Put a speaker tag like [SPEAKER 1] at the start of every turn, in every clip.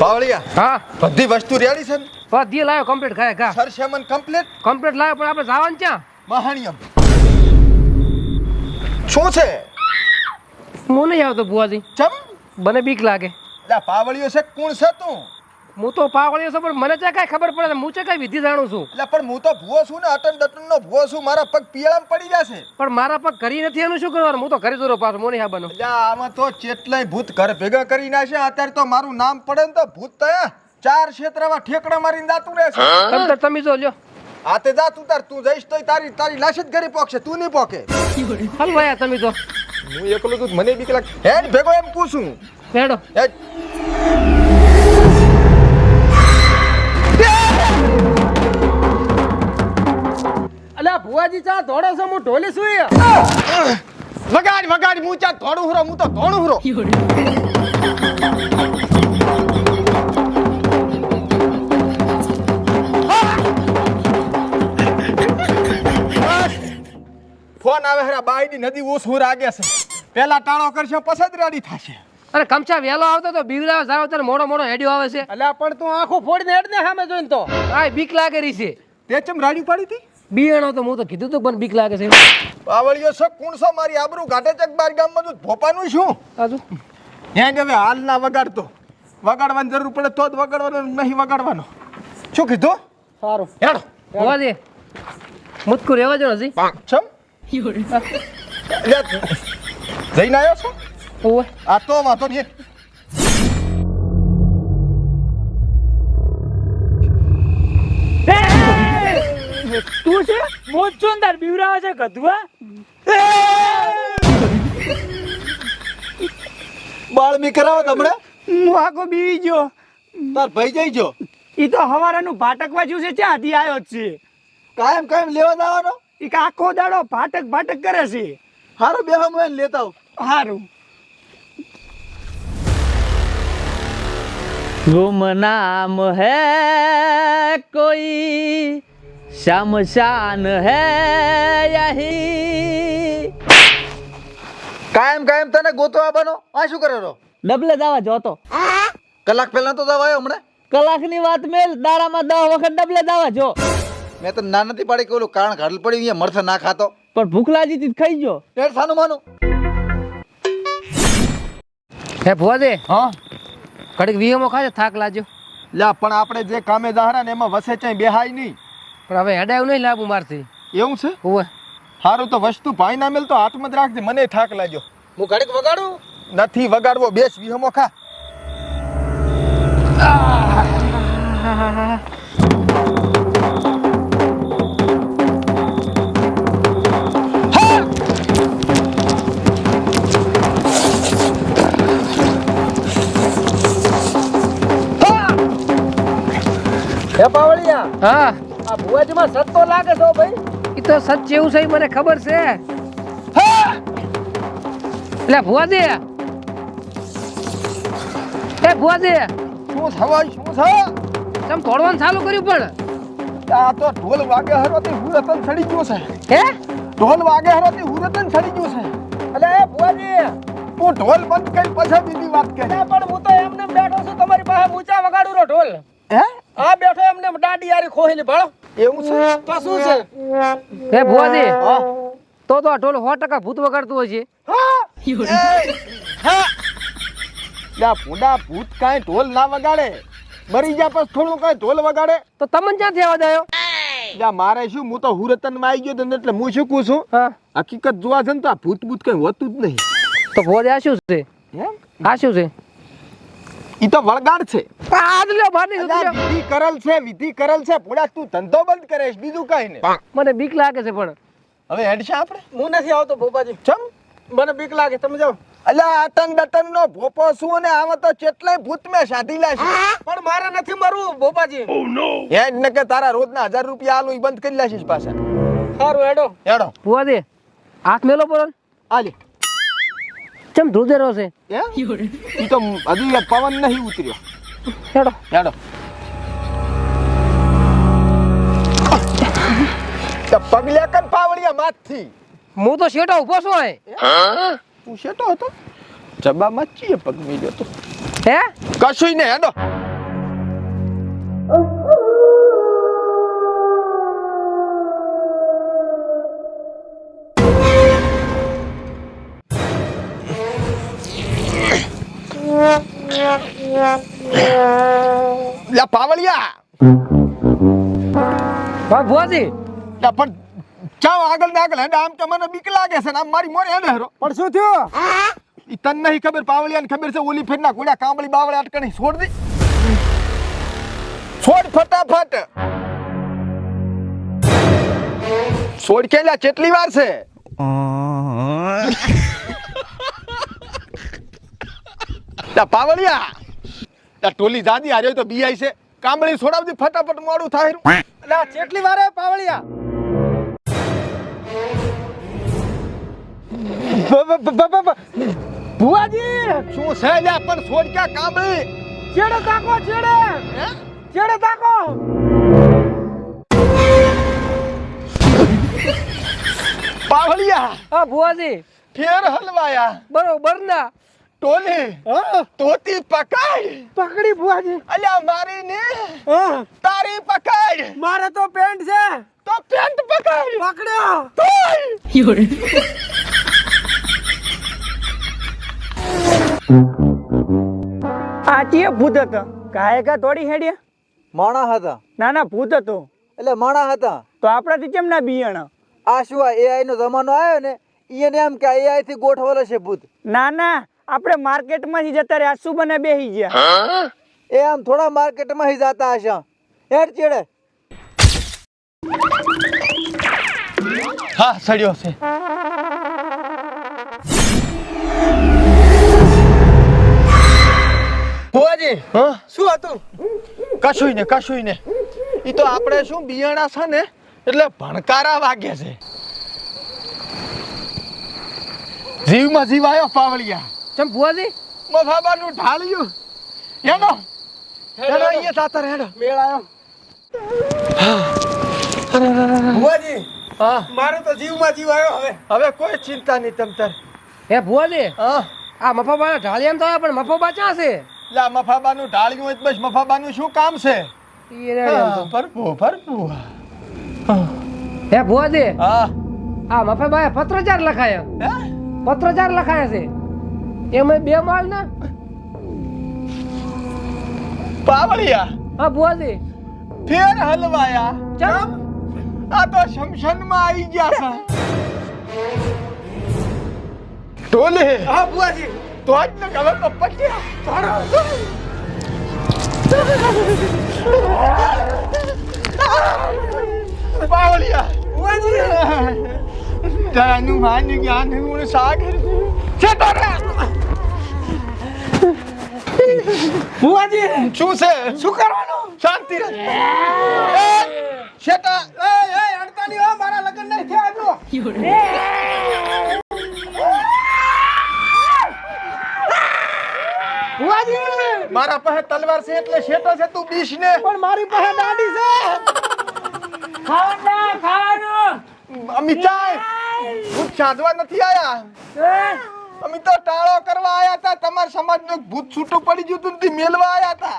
[SPEAKER 1] પાવળિયા?
[SPEAKER 2] હા.
[SPEAKER 1] બધી વસ્તુ રેડી છે ને?
[SPEAKER 2] બધી લાવ્યો કમ્પ્લીટ ખાય ખા.
[SPEAKER 1] સર સેમન કમ્પ્લીટ
[SPEAKER 2] કમ્પ્લીટ પણ આપણે જવાનું ક્યાં?
[SPEAKER 1] મહાણિયમ શું છે?
[SPEAKER 2] હું આવતો બુવાજી
[SPEAKER 1] ચમ?
[SPEAKER 2] મને બીક લાગે.
[SPEAKER 1] એટલે પાવળિયો છે કોણ છે તું?
[SPEAKER 2] હું તો પાવળીયો છું પણ મને ચા કઈ ખબર પડે હું ચા કઈ વિધિ જાણું છું.
[SPEAKER 1] એટલે પણ હું તો ભૂવો છું ને અટન દટન નો ભૂવો છું મારા પગ પિયળામાં પડી જશે
[SPEAKER 2] પણ મારા પગ કરી નથી એનું શું કરવાનું? હું તો ઘરે જોરો પાછો મોની હા બનો.
[SPEAKER 1] એટલે આમાં તો ચેટલાય ભૂત ઘર ભેગા કરી નાખે અત્યારે તો મારું નામ પડે ને તો ભૂત તયા ચાર ક્ષેત્રમાં ઠેકડા મારીને દાતું રહેશે
[SPEAKER 2] તમ તો તમે જો લ્યો.
[SPEAKER 1] આતે જા તું તાર તું જઈશ તો તારી તારી લાશ જ ઘરે પોકશે તું નહીં પોકે
[SPEAKER 2] હાલ ભાઈ તમે તો
[SPEAKER 1] હું એકલો તું મને બી કલાક હેડ ભેગો એમ પૂછું.
[SPEAKER 2] હેડો
[SPEAKER 1] હેડ.
[SPEAKER 2] ભુવાજી ચા ધોડો છે હું ઢોલી સુઈ
[SPEAKER 1] વગાડ વગાડ હું ચા ધોડું હુરો હું તો ધોણું હુરો. ફોન આવે હરા બાઈની નદી ઓછું રાગે છે. પેલા ટાણો કરશે પછી જ રેડી થશે.
[SPEAKER 2] અરે કમચા વેલો આવતો તો બીવડા સારો ત્યારે મોડો મોડો હેડ્યો આવે છે.
[SPEAKER 3] અલ્યા પણ તું આખું ફોડીને હેડ ને સામે જોઈને તો.
[SPEAKER 2] આ બીક લાગે રહી છે.
[SPEAKER 1] તે ચમ રાડી પાડી હતી?
[SPEAKER 2] બિયાણો તો હું તો કીધું તું પણ બીક લાગે છે
[SPEAKER 1] પાવળિયો છે કુણસો મારી આબરૂ ઘાટે ચક બાર ગામમાં તું ભોપાનું શું?
[SPEAKER 2] આજુ
[SPEAKER 1] ત્યાં જ હવે હાલ ના વગાડતો. વગાડવાની જરૂર પડે તો જ વગાડવાનો નહીં વગાડવાનો. શું કીધું?
[SPEAKER 3] સારું.
[SPEAKER 1] હેડો.
[SPEAKER 2] ભુવાજી મુતકુ રહેવા જો હજી.
[SPEAKER 1] ચમ જઈને આવ્યો છો? આ તો વાંધો નહીં.
[SPEAKER 3] તું છે? બહુ છો તાર બીવરાવે છે
[SPEAKER 1] ગધુઆ બાળમી કરાવો તમને.
[SPEAKER 3] હું આખો બીવી ગયો.
[SPEAKER 1] તાર ભાઈ જઈ ગયો.
[SPEAKER 3] ઈ તો હવારાનું ભાટકવા જ્યું છે ત્યાંથી આવ્યો જ છે?
[SPEAKER 1] કાયમ કાયમ લેવા જવાનો?
[SPEAKER 3] ઈ આખો દાડો ભાટક ભાટક કરે છે.
[SPEAKER 1] હારું બે હું એને લેતા આવું.
[SPEAKER 3] હારું.
[SPEAKER 4] ગુમ નામ હે કોઈ शमशान है यही
[SPEAKER 1] કાયમ કાયમ તને ગોતો આવવાનો આ શું કરે રો
[SPEAKER 4] ડબલે દાવા જોતો
[SPEAKER 1] કલાક પહેલા તો દવા આવ્યો હમણાં
[SPEAKER 4] કલાકની વાત મેલ દાડામાં દસ વખત ડબલે દાવા જો
[SPEAKER 1] મેં તો ના નથી પાડી કે ઓલું કારણ ઘાટલ પડી અહીંયા મરથા ના ખાતો
[SPEAKER 4] પણ ભૂખ લાગી હતી તો ખાઈ ગયો
[SPEAKER 1] હેડ સાનું માનું
[SPEAKER 2] હે ભુવાજી
[SPEAKER 1] હા
[SPEAKER 2] ઘડીક વીએમો ખાજે થાક લાજો
[SPEAKER 1] લ્યા પણ આપણે જે કામે જાહરા ને એમાં વસે ચાઈ બેહાય નહીં
[SPEAKER 2] પણ હવે હેડાયું નહીં લાવું મારથી.
[SPEAKER 1] એવું છે?
[SPEAKER 2] હોવે.
[SPEAKER 1] સારું તો વસ્તુ ભાઈ ના મેલ તો હાથમાં જ રાખજે મને થાક લાગ્યો.
[SPEAKER 3] હું ઘડીક વગાડું?
[SPEAKER 1] નથી વગાડવો બેસ વિહમો ખા.
[SPEAKER 3] હે પાવળિયા
[SPEAKER 2] હા.
[SPEAKER 3] આ સત તો લાગે છો ભાઈ.
[SPEAKER 2] એ તો સત એવું છે મને ખબર છે. એટલે ભુવાજી એ ભુવાજી
[SPEAKER 1] શું થવા શું છે?
[SPEAKER 2] તમ તોડવાનું ચાલુ કર્યું પણ.
[SPEAKER 1] આ તો ઢોલ વાગે હરોથી હુરતન સડી ગયો છે.
[SPEAKER 2] હે?
[SPEAKER 1] ઢોલ વાગે હરોથી હુરતન સડી ગયો છે.
[SPEAKER 3] એટલે એ ભુવાજી
[SPEAKER 1] તું ઢોલ બંધ કરી પછી બીજી વાત કરી.
[SPEAKER 3] પણ હું તો એમને બેઠો છું તમારી પાસે ઊંચા વગાડું રો ઢોલ.
[SPEAKER 1] હે?
[SPEAKER 3] આ બેઠો એમને દાડી યારી ખોહેલી ભળો.
[SPEAKER 1] એવું છે?
[SPEAKER 3] તો છે?
[SPEAKER 2] હે. ભુવાજી તો તો ઢોલ સો ટકા ભૂત વગાડતું હોય છે.
[SPEAKER 1] લ્યા ભૂંડા ભૂત કાંઈ ઢોલ ના વગાડે. મરી ગયા પછી થોડું કાંઈ ઢોલ વગાડે.
[SPEAKER 2] તો તમને ક્યાંથી અવાજ આવ્યો
[SPEAKER 1] લ્યા મારે શું? હું તો હુરતનમાં આવી ગયો તો એટલે હું શું કહું છું?
[SPEAKER 2] હા.
[SPEAKER 1] હકીકત જોવા છે ને તો આ ભૂત ભૂત કઈ હોતું જ નહીં.
[SPEAKER 2] તો ભોજ આ શું છે?
[SPEAKER 1] એમ
[SPEAKER 2] આ શું છે?
[SPEAKER 1] ઈ તો વળગાડ છે.
[SPEAKER 2] આદલે
[SPEAKER 1] ભાની વિધિ કરેલ છે વિધિ કરલ છે. પૂડા તું ધંધો બંધ કરેશ બીજું કઈ ને
[SPEAKER 2] મને બીક લાગે છે પણ.
[SPEAKER 1] હવે હેડ છે આપણે?
[SPEAKER 3] હું નથી આવતો ભોપાજી.
[SPEAKER 1] ચમ?
[SPEAKER 3] મને બીક લાગે તમે જાઓ.
[SPEAKER 1] અલ્યા આતંગ દતન નો ભોપો શું ને આમાં તો ચેટલાય ભૂત મે સાધી લાશે
[SPEAKER 3] પણ મારે નથી મરવું ભોપાજી.
[SPEAKER 1] હેડ ને કે તારા રોજના હજાર રૂપિયા આલું ઈ બંધ કરી લાશીસ પાછા.
[SPEAKER 3] સારું હેડો.
[SPEAKER 1] હેડો.
[SPEAKER 2] ભુવાજી હાથ મેલો પર.
[SPEAKER 1] આલી.
[SPEAKER 2] ચમ ધ્રુદેરો છે?
[SPEAKER 1] એ તો હજુ એ પવન નહીં ઉતર્યો.
[SPEAKER 2] હેડો.
[SPEAKER 1] હેડો. પગલે કન પાવડિયા માથથી.
[SPEAKER 2] હું તો શેટો ઊભો છું હે?
[SPEAKER 1] તું શેટો હતો? જબા મચીએ પગ મિલ્યો તો.
[SPEAKER 2] હે?
[SPEAKER 1] કશુંય ને હેડો. લે પાવળિયા.
[SPEAKER 2] હા ભુવાજી.
[SPEAKER 1] લે પણ ચાવ આગળ ને આગળ હેડે આમ તો મને બીક લાગે છે ને આમ મારી મોરે હેડે હેરો
[SPEAKER 2] પણ શું થયું?
[SPEAKER 1] ઈ તને નહીં ખબર પાવળિયાને ખબર છે ઓલી ફેરના કોડા કાંબળી બાવળે અટકણી છોડ દે. છોડ ફટાફટ. છોડ કેલા કેટલી વાર છે? પાવળિયા. લા ટોલી જાદી હારે તો બીઆઈ છે. કાંબળી છોડાવજી ફટાફટ મોડું થાય.
[SPEAKER 2] એટલે કેટલી વાર પાવળિયા? ભુવાજી!
[SPEAKER 1] શું છે લે પણ છોડ ક્યાં કાંબળી?
[SPEAKER 2] છેડે તાકો ચેડે? ચેડો તાકો?
[SPEAKER 1] પાવળિયા!
[SPEAKER 2] હા ભુવાજી.
[SPEAKER 1] ફેર હલવાયા.
[SPEAKER 2] બરોબર ના?
[SPEAKER 1] ટોલી તોતી પકડ.
[SPEAKER 2] પકડી ભુવાજી.
[SPEAKER 1] અલ્યા મારી ને
[SPEAKER 2] હા.
[SPEAKER 1] તારી પકડ.
[SPEAKER 2] મારે તો પેન્ટ છે.
[SPEAKER 1] તો પેન્ટ પકડ.
[SPEAKER 2] પકડ્યો.
[SPEAKER 1] યોડે
[SPEAKER 3] આ ચીએ ભૂત હતો. કાય કા તોડી હેડ્યા?
[SPEAKER 4] માણા હતા.
[SPEAKER 3] ના ના ભૂત હતો.
[SPEAKER 4] એટલે માણા હતા.
[SPEAKER 3] તો આપણાથી કેમ ના બિયાણા?
[SPEAKER 4] આ શું આ એઆઈ નો જમાનો આવ્યો ને? એને એમ કે એઆઈ થી ગોઠવેલો છે ભૂત.
[SPEAKER 3] ના ના. આપણે માર્કેટમાંથી જતા રહ્યા શું બને બેહી ગયા.
[SPEAKER 4] એ આમ થોડા માર્કેટમાં હી જતા હશે. હેડ ચેડે.
[SPEAKER 1] હા સડ્યો છે.
[SPEAKER 2] ભુવાજી
[SPEAKER 1] હા?
[SPEAKER 2] શું હતું?
[SPEAKER 1] કશુંય ને કશુંય ને ઈ તો આપણે શું બિયાણા છે ને એટલે ભણકારા વાગે છે. જીવમાં જીવ આવ્યો પાવળિયા
[SPEAKER 2] ચમ ભુવાજી
[SPEAKER 1] મફાબાનું ઢાળ્યું. એનો એનો અહીંયા સાતર હેડો.
[SPEAKER 2] મેળ આવ્યો
[SPEAKER 1] ભુવાજી હા.
[SPEAKER 2] મારે તો જીવમાં જીવ આવ્યો હવે.
[SPEAKER 1] હવે કોઈ ચિંતા નહીં તમતર
[SPEAKER 2] હે ભુવાજી
[SPEAKER 1] હા.
[SPEAKER 2] આ મફાબા ઢાળિયામ તો આવ્યા પણ મફાબા ક્યાં છે?
[SPEAKER 1] લા મફાબાનું ઢાળ્યું હોય તો બસ મફાબાનું શું કામ છે? ભરપુ ભરપુ
[SPEAKER 2] હે ભુવાજી
[SPEAKER 1] હા.
[SPEAKER 2] આ મફાબાએ પત્રચાર લખાયા. પત્રચાર લખાયા છે. એમાં બે માળ ના?
[SPEAKER 1] પાવળિયા.
[SPEAKER 2] હા ભુવાજી.
[SPEAKER 1] ફેર હલવાયા.
[SPEAKER 2] ચમ
[SPEAKER 1] આ તો શમશાનમાં આવી ગયા છે ટોલે.
[SPEAKER 2] હા ભુવાજી.
[SPEAKER 1] તો આજ ને કલર તો પટ્યા. પાવળિયા. જાનું માન જ્ઞાન હું સાગર. છે રે
[SPEAKER 2] ભુવાજી
[SPEAKER 1] શું છે?
[SPEAKER 2] શું કરવાનું?
[SPEAKER 1] શાંતિ રહે શેટા
[SPEAKER 2] એ એ અડતાલી હો મારા લગ્ન નહીં થયા જો બુવાજી
[SPEAKER 1] મારા પાસે તલવાર છે એટલે શેટો છે તું બીશ ને.
[SPEAKER 2] પણ મારી પાસે દાડી છે.
[SPEAKER 3] ખાવાનું ખાવાનું.
[SPEAKER 1] અમિતાય હું ભૂત નથી આયા. અમે તો ટાળો કરવા આયા હતા. તમારા સમાજનું ભૂત છૂટું પડી ગયું તું તે મેલવા આયા હતા.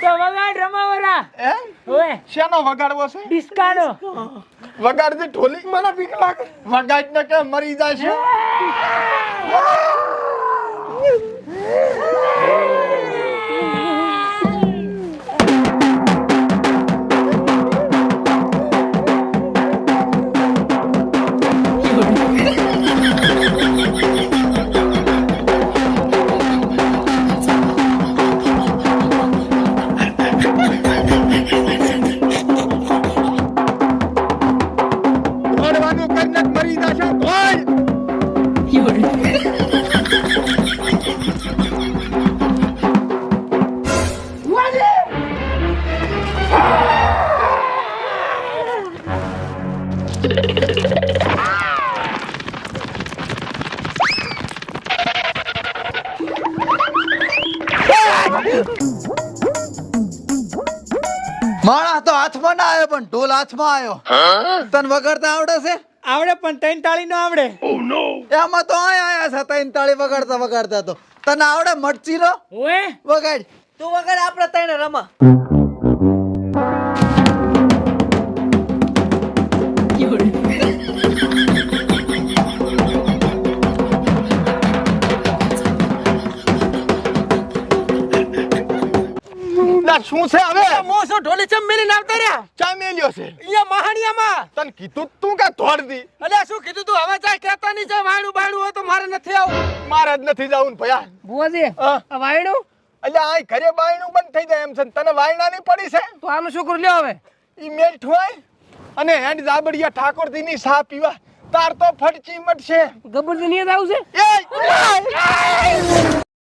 [SPEAKER 3] તો વગાડ રમાવરા.
[SPEAKER 1] હે?
[SPEAKER 3] ઓય.
[SPEAKER 1] શેનો વગાડવો છે?
[SPEAKER 3] ડિસ્કાનો.
[SPEAKER 1] વગાડજે ઢોલી મને બીક લાગે. વગાડ ને કે મરી જાય ભણવાનું
[SPEAKER 4] માણા તો હાથમાં ના આવ્યો પણ ઢોલ હાથમાં આવ્યો. તને વગાડતા આવડે છે?
[SPEAKER 3] આવડે પણ ત્રણ તાળી નો આવડે.
[SPEAKER 4] એમાં તો અહીં આયા છે ત્રણ તાળી વગાડતા વગાડતા તો. તને આવડે મટચીરો
[SPEAKER 3] ઓય.
[SPEAKER 4] વગાડ. તું વગાડ આપણે તને રમા.
[SPEAKER 1] શું છે હવે?
[SPEAKER 2] મોસો ઢોલી ચમ મેલી નાવતા રહ્યા?
[SPEAKER 1] ચા મેલ્યો છે.
[SPEAKER 2] અહીંયા મહાણિયામાં?
[SPEAKER 1] તને કીધું તું કે ધોડ દી?
[SPEAKER 2] અલ્યા શું કીધું તું? હવે જાય કેતા ની જાય વાયણું બાણું હોય તો મારે નથી આવું.
[SPEAKER 1] મારે જ નથી જાવું ને ભયા.
[SPEAKER 2] બુવાજી
[SPEAKER 1] હા.
[SPEAKER 2] આ વાયણું?
[SPEAKER 1] અલે આ ઘરે બાયણું બંધ થઈ જાય એમ છે તને વાયણા ની પડી છે?
[SPEAKER 2] તો આનું છોકરું લ્યો હવે.
[SPEAKER 1] ઈ મેલ હોય? અને હેન્ડ જાબડિયા ઠાકોરજી ની સા પીવા. તાર તો ફટચી મટશે.
[SPEAKER 2] ગબ્બરજી નિયત આવું છે?
[SPEAKER 1] એ!